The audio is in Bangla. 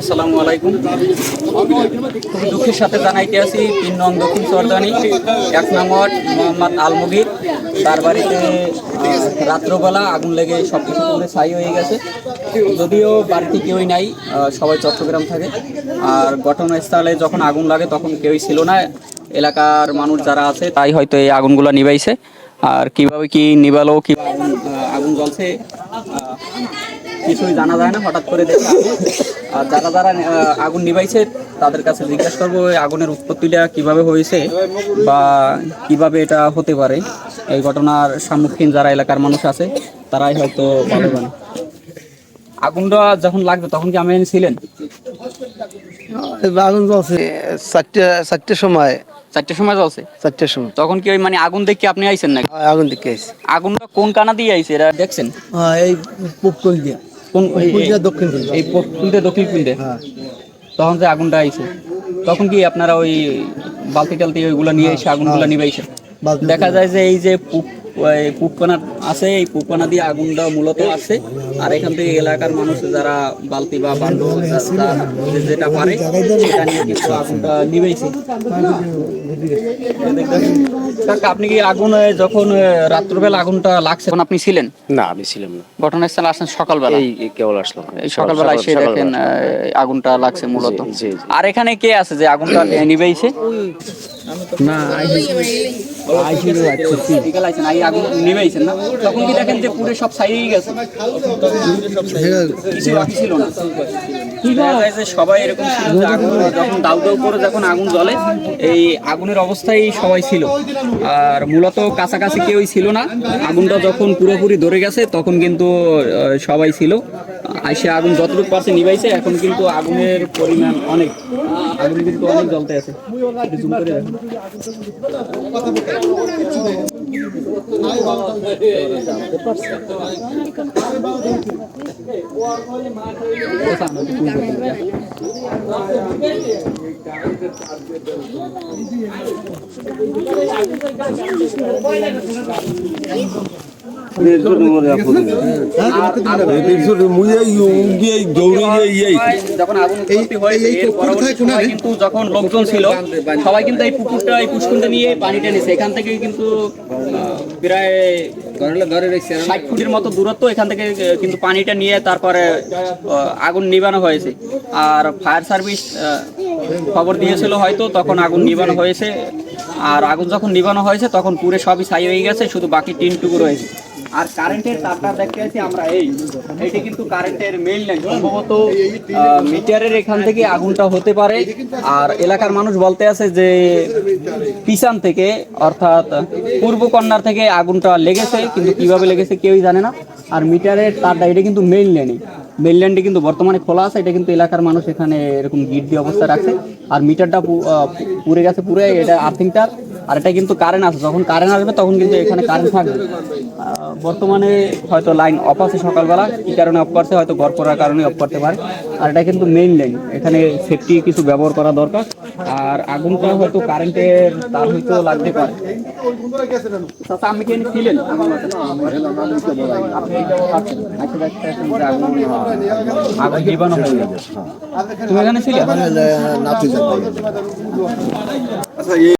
আসসালামু আলাইকুম। দুঃখের সাথে জানাইতে আছি তিন নং দক্ষিণ সর্দানি, এক নম্বর মোহাম্মদ আলমগীর। তার বাড়িতে রাত্রবেলা আগুন লেগে সব কিছু পুরো ছাই হয়ে গেছে। যদিও বাড়িতে কেউই নাই সবাই চট্টগ্রাম থাকে। আর ঘটনাস্থলে যখন আগুন লাগে তখন কেউই ছিল না। এলাকার মানুষ যারা আছে, তাই হয়তো এই আগুনগুলো নিবাইছে আর কীভাবে কি নিবালো কি আগুন জ্বলছে কিছুই জানা যায় না হঠাৎ করে দেখে আর যারা যারা আগুন নিভাইছে তাদের কাছে জিজ্ঞাসা করব আগুনের উৎপত্তিটা কীভাবে হয়েছে বা কীভাবে এটা হতে পারে। এই ঘটনার সম্মুখীন যারা এলাকার মানুষ আছে তারাই হয়তো ভালো জানে। আগুনটা যখন লাগবে তখন কি আমি ছিলেন? আগুন জ্বলছে। চারটে চারটের সময়। চারটের সময় চলছে চারটের সময়। তখন কি ওই মানে আগুন দেখে আপনি আইছেন নাকি? হ্যাঁ, আগুন দিকে আইছে। আগুনটা কোন কানা দিয়ে আইছে? এরা দেখছেন? হ্যাঁ এই পূব কোল দিয়া। কোন দক্ষিণ এই কুলতে দক্ষিণ কুলতে হ্যাঁ। তখন যে আগুনটা আইছে তখন কি আপনারা ওই বালতি টালতি ওইগুলো নিয়ে এসে আগুনগুলো নিবাইছে দেখা যায় যে এই যে পুকপানা আছে এই পুকপানা দিয়ে আগুনটা মূলত আছে। আর এখান থেকে এলাকার মানুষ যারা বালতি বা বান্ড যেটা পারে সেটা নিয়ে কিন্তু আগুনটা নিবেইছে। কাকা আপনি কি আগুন যখন রাত্রবেলা আগুনটা লাগছে তখন আপনি ছিলেন? না আমি ছিলাম না। ঘটনাস্থলে আসেন সকালবেলা? এই কেবল আসলাম। এই সকালবেলা এসে দেখেন আগুনটা লাগছে মূলত। আর এখানে কে আছে যে আগুনটা নিবেইছে? না বিকাল আইছেন, আই আগুন না? তখন কি দেখেন যে পুরো সব গেছে? কিছু বাকি ছিল না। সবাই এরকম আগুন যখন দাউ দাউ করে যখন আগুন জ্বলে এই আগুনের অবস্থায় সবাই ছিল। আর মূলত কাছাকাছি কেউই ছিল না। আগুনটা যখন পুরোপুরি ধরে গেছে তখন কিন্তু সবাই ছিল। আইসে আগুন যতটুকু পারছে নিবাইছে এখন কিন্তু আগুনের পরিমাণ অনেক। আগুন কিন্তু অনেক জ্বলতে আছে zoom করে দেখুন। কিন্তু পানিটা নিয়ে তারপরে আগুন নিবানো হয়েছে আর ফায়ার সার্ভিস খবর দিয়েছিল হয়তো তখন আগুন নিবানো হয়েছে আর আগুন যখন নিবানো হয়েছে তখন পুরে সবই ছাই হয়ে গেছে শুধু বাকি টিনটুকু রয়েছে। আর কারেন্টের তারটা দেখতে আছি আমরা এই। এটি কিন্তু কারেন্টের মেইন লাইন সম্ভবত মিটারের এখান থেকে আগুনটা হতে পারে। আর এলাকার মানুষ বলতে আছে যে, পিছন থেকে, অর্থাৎ পূর্ব কন্যার থেকে আগুনটা লেগেছে, কিন্তু কীভাবে লেগেছে কেউই জানে না। আর মিটারের তারটা, এটা কিন্তু মেইন লাইনই মেইন লাইনটি কিন্তু বর্তমানে খোলা আছে, এটা কিন্তু এলাকার মানুষ এখানে এরকম গিট দিয়ে অবস্থা রাখছে। আর মিটারটা পুড়ে গেছে পুরো এটা আর্থিংটার আর এটা কিন্তু কারেন্ট আছে যখন কারেন্ট আসবে তখন কিন্তু এখানে কারেন্ট থাকবে। বর্তমানে হয়তো লাইন অফ আছে সকালবেলা কি কারণে অফ করছে হয়তো ঘর করার কারণে অফ করতে পারে। আর এটা কিন্তু মেইন লাইন এখানে সেফটি কিছু ব্যবহার করা দরকার। আর আগুনটা হয়তো কারেন্টের তার হয়তো লাগতে পারে। কি ছিলেন? আচ্ছা,